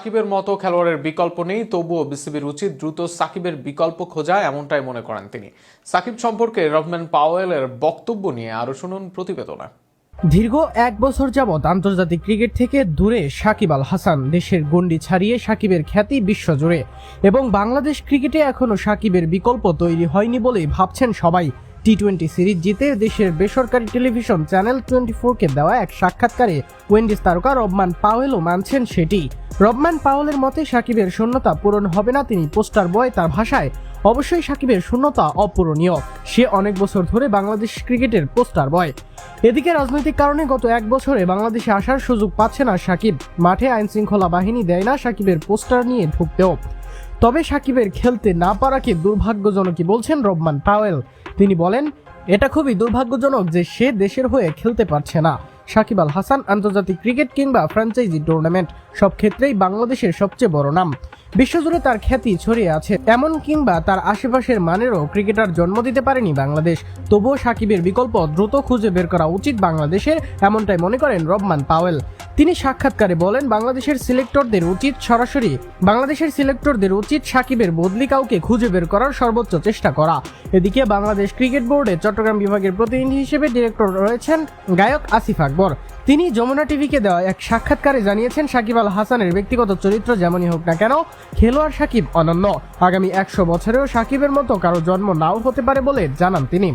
সাকিবের মতো খেলোয়াড়ের বিকল্প নেই, তবুও বিসিবির উচিত দ্রুত সাকিবের বিকল্প খোঁজা, এমনটাই মনে করেন তিনি। সাকিব সম্পর্কে রহমান পাওয়েলের বক্তব্য নিয়ে আরও শুনুন প্রতিবেদনা। দীর্ঘ এক বছর যাবৎ আন্তর্জাতিক ক্রিকেট থেকে দূরে সাকিব আল হাসান, দেশের গণ্ডি ছাড়িয়ে সাকিবের খ্যাতি বিশ্বজুড়ে এবং বাংলাদেশ ক্রিকেটে এখনও সাকিবের বিকল্প তৈরি হয়নি বলেই ভাবছেন সবাই। টি টোয়েন্টি সিরিজ জিতে দেশের বেসরকারি টেলিভিশন চ্যানেল টোয়েন্টি ফোরকে দেওয়া এক সাক্ষাৎকারে ওয়েন্ডিজ তারকা রবমান পাওয়েলও মানছেন সেটি। রবমান পাওয়েলের মতে সাকিবের শূন্যতা পূরণ হবে না তিনি পোস্টার বয় তার ভাষায়। অবশ্যই সাকিবের শূন্যতা অপূরণীয়। সে অনেক বছর ধরে বাংলাদেশ ক্রিকেটের পোস্টার বয়। এদিকে রাজনৈতিক কারণে গত এক বছরে বাংলাদেশে আসার সুযোগ পাচ্ছে না সাকিব। মাঠে আইন শৃঙ্খলা বাহিনী দেয় না সাকিবের পোস্টার নিয়ে ঢুকতেও তবে সাকিবের খেলতে না পারাকে দুর্ভাগ্যজনকই বলছেন রবমান পাওয়েল? তিনি বলেন, এটা খুবই দুর্ভাগ্যজনক যে সে দেশের হয়ে খেলতে পারছে না। সাকিব আল হাসান আন্তর্জাতিক ক্রিকেট কিংবা ফ্র্যাঞ্চাইজি টুর্নামেন্ট। সব ক্ষেত্রেই বাংলাদেশের সবচেয়ে বড় নাম। বিশ্বজুড়ে তার খ্যাতি ছড়িয়ে আছে। এমন কিংবা তার আশেপাশের মানেরও ক্রিকেটার জন্ম দিতে পারেনি বাংলাদেশ। তবুও সাকিবের বিকল্প দ্রুত খুঁজে বের করা উচিত বাংলাদেশের, এমনটাই মনে করেন রবমান পাওয়েল। তিনি সাক্ষাৎকারে বলেন, বাংলাদেশের সিলেক্টরদের উচিত সরাসরি, বাংলাদেশের সিলেক্টরদের উচিত সাকিবের বদলি কাউকে খুঁজে বের করার সর্বোচ্চ চেষ্টা করা। এদিকে বাংলাদেশ ক্রিকেট বোর্ডে চট্টগ্রাম বিভাগের প্রতিনিধি হিসেবে ডিরেক্টর রয়েছেন গায়ক আসিফ আকবর। তিনি যমুনা টিভিকে দেওয়া এক সাক্ষাৎকারে জানিয়েছেন, সাকিব আল হাসানের ব্যক্তিগত চরিত্র যেমনই হোক না কেন খেলোয়াড় সাকিব অনন্য। আগামী একশো বছরেও সাকিবের মতো কারও জন্ম নাও হতে পারে বলে জানান তিনি।